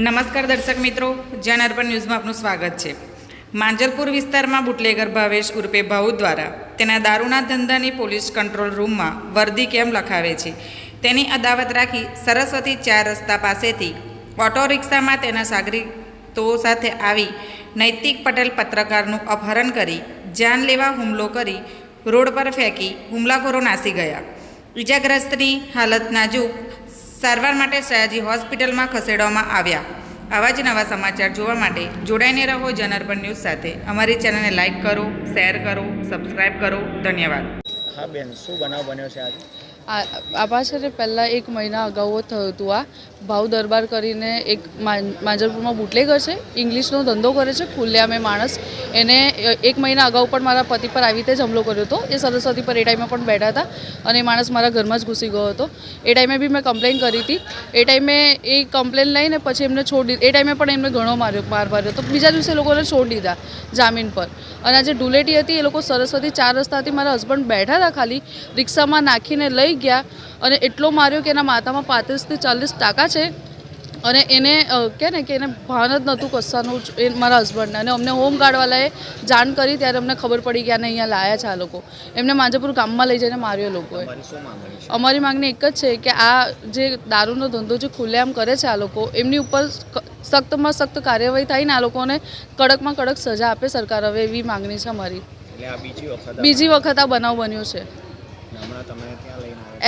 નમસ્કાર દર્શક મિત્રો, જન અર્પણ ન્યૂઝમાં આપનું સ્વાગત છે. માંજલપુર વિસ્તારમાં બુટલેગર ભાવેશ ઉર્ફે ભાઉ દ્વારા તેના દારૂના ધંધાની પોલીસ કંટ્રોલ રૂમમાં વર્દી કેમ લખાવે છે? તેની અદાવત રાખી સરસ્વતી ચાર રસ્તા પાસેથી ઓટો રિક્ષામાં તેના સાગરીતો સાથે આવી નૈતિક પટેલ પત્રકારનું અપહરણ કરી જાનલેવા હુમલો કરી, રોડ પર ફેંકી હુમલાખોરો નાસી ગયા. ઇજાગ્રસ્તની હાલત નાજુક સારવાર માટે સયાજી હોસ્પિટલમાં ખસેડવામાં આવ્યા. આવા જ નવા સમાચાર જોવા માટે જોડાઈને રહો જનઅર્પણ ન્યૂઝ સાથે. અમારી ચેનલને લાઇક કરો, શેર કરો સબસ્ક્રાઈબ કરો. ધન્યવાદ. હા બેન, શું બનાવ બન્યો છે આજે? આ ને પહેલાં એક મહિના અગાઉ થયું હતું આ. ભાવ દરબાર કરીને એક માંજરપુરમાં બુટલેગર છે. ઇંગ્લિશનો ધંધો કરે છે, ખુલ્લેઆમ માણસ. એને એક મહિના અગાઉ પણ મારા પતિ પર આવી રીતે જ હુમલો કર્યો હતો. એ સરસ્વતી પર એ ટાઈમે પણ બેઠા હતા અને એ માણસ મારા ઘરમાં જ ઘૂસી ગયો હતો. એ ટાઈમે બી મેં કમ્પ્લેન કરી હતી. એ ટાઈમે એ કમ્પ્લેન લઈને પછી એમને છોડી એ ટાઈમે પણ એમને ઘણો માર્યો, માર માર્યો તો બીજા દિવસે લોકોને છોડી દીધા જામીન પર. અને આ જે ડુલેટી હતી એ લોકો સરસ્વતી ચાર રસ્તાથી મારા હસબન્ડ બેઠા હતા ખાલી. રિક્ષામાં નાખીને લઈ ગયા અને એટલો માર્યો કે એના માથામાં પાંત્રીસથી ચાલીસ ટાકા છે અને એને કહે કે ને કે એને ભાન જ નહોતું કસાનું એ મારા હસબન્ડને અને અમને હોમગાર્ડવાલાએ જાણ કરી ત્યારે અમને ખબર પડી કે આને અહીંયા લાયા છે આ લોકો. એમને માંજાપુર ગામમાં લઈ જઈને માર્યો લોકોએ અમારી માંગણી એક જ છે કે આ જે દારૂનો ધંધો જે ખુલ્લેઆમ કરે છે આ લોકો એમની ઉપર સખ્તમાં સખ્ત કાર્યવાહી થાય ને આ લોકોને કડકમાં કડક સજા આપે સરકાર હવે એવી માંગણી છે અમારી. બીજી વખત આ બીજી વખત આ બનાવ બન્યો છે.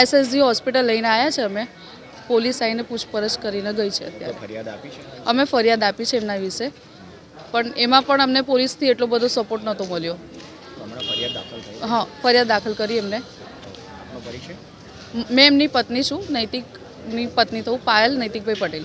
એસએસજી હોસ્પિટલ લઈને આવ્યા છે અમે. પોલીસ આવીને પૂછપરછ કરીને ગઈ છે અત્યારે. ફરિયાદ આપી છે? અમે ફરિયાદ આપી છે એમના વિશે. પણ એમાં પણ અમને પોલીસથી એટલો બધો સપોર્ટ નહોતો મળ્યો. હા ફરિયાદ દાખલ કરી એમને. મેં એમની પત્ની છું નૈતિકની પત્ની તો પાયલ નૈતિકભાઈ પટેલ.